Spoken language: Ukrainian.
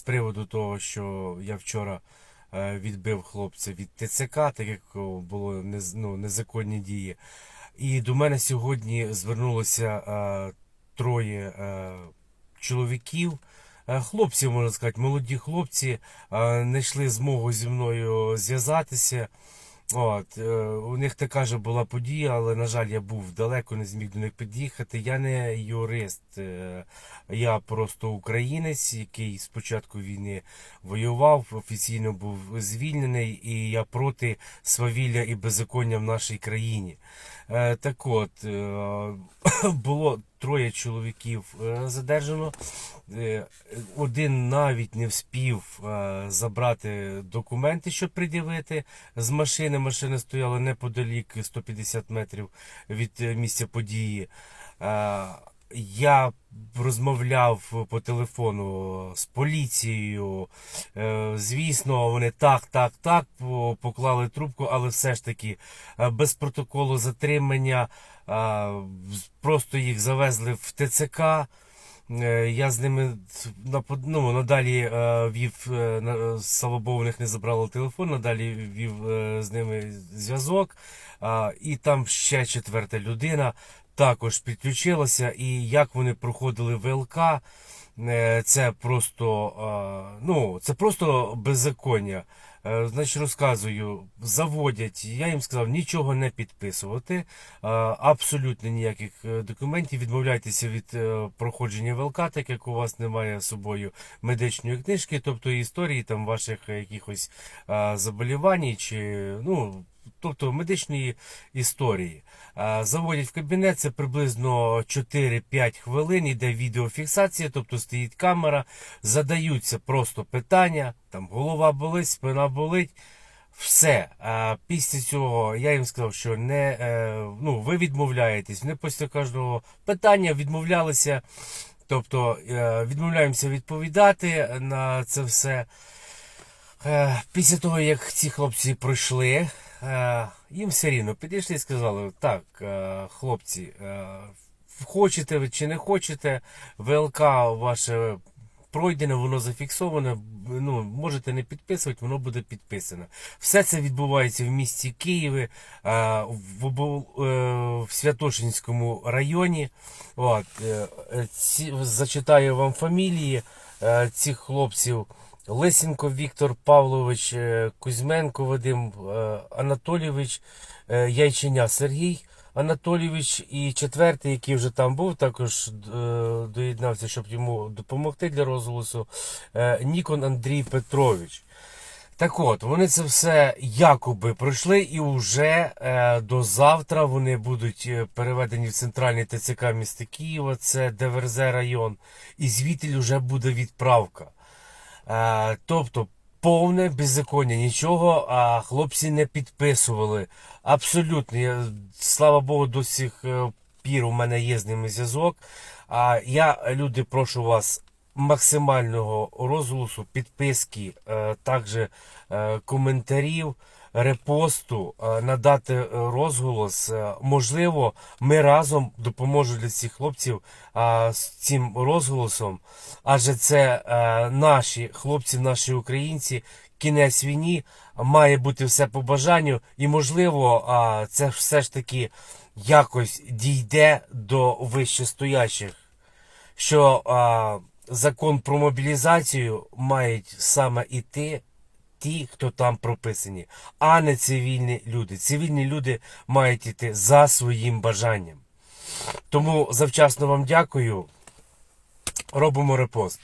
з приводу того, що я вчора е, відбив хлопця від ТЦК, так як було ну, незаконні дії. І до мене сьогодні звернулося е, троє е, чоловіків. Хлопців, можна сказати, молоді хлопці знайшли змогу зі мною зв'язатися. От, е, у них така ж була подія, але, на жаль, я був далеко, не зміг до них під'їхати. Я не юрист, е, я просто українець, який з початку війни воював, офіційно був звільнений, і я проти свавілля і беззаконня в нашій країні. Е, Так от, було троє чоловіків е, задержано. Е, Один навіть не вспів е, забрати документи, щоб пред'явити з машини. Машина стояла неподалік 150 метрів від місця події. Я розмовляв по телефону з поліцією. Е, Звісно, вони так, так, так поклали трубку, але все ж таки е, без протоколу затримання. е, Просто їх завезли в ТЦК. Я з ними ну, надалі вів, е, на- слава Богу, в них не забрали телефон, надалі вів з ними зв'язок. І там ще четверта людина також підключилася. І як вони проходили ВЛК, е, це просто, е, ну, це просто беззаконня. Е, Значить, розказую, заводять. Я їм сказав нічого не підписувати, абсолютно ніяких документів. Відмовляйтеся від проходження ВЛК, так як у вас немає з собою медичної книжки, тобто історії там ваших якихось заболівань чи ну. Тобто медичної історії. Заводять в кабінет, це приблизно 4-5 хвилин, іде відеофіксація, тобто стоїть камера, задаються просто питання, там голова болить, спина болить. Все. Після цього я їм сказав, що не, е, ну, ви відмовляєтесь. Вони після кожного питання відмовлялися. Тобто е, відмовляємося відповідати на це все. Е, Після того, як ці хлопці пройшли, їм все рівно підійшли і сказали: так, е, хлопці, е, хочете ви чи не хочете, ВЛК ваше пройдене, воно зафіксоване. Ну, можете не підписувати, воно буде підписано. Все це відбувається в місті Києві, е, в, е, Святошинському районі. От, е, е, зачитаю вам фамілії е, цих хлопців. Лисенко Віктор Павлович, е, Кузьменко Вадим е, Анатолійович, е, Яйченя Сергій Анатолійович і четвертий, який вже там був, також доєднався, щоб йому допомогти для розголосу. Нікон Андрій Петрович. Так от, вони це все якоби пройшли, і вже е, до завтра вони будуть переведені в центральний ТЦК міста Києва, це ДВРЗ район, і звідти вже буде відправка. Е, тобто повне беззаконня, нічого а хлопці не підписували. Абсолютно. Я, слава Богу, до сих е, пір у мене є з ними зв'язок. А я, люди, прошу вас максимального розголосу, підписки, е, також коментарів. Репосту е, надати е, розголос. Е, Можливо, ми разом допоможемо для цих хлопців з цим розголосом, адже це наші хлопці, наші українці. Кінець війні має бути все по бажанню, і можливо, це все ж таки якось дійде до вищестоящих, що закон про мобілізацію мають саме іти ті, хто там прописані, а не цивільні люди. Цивільні люди мають йти за своїм бажанням. Тому завчасно вам дякую. Робимо репост.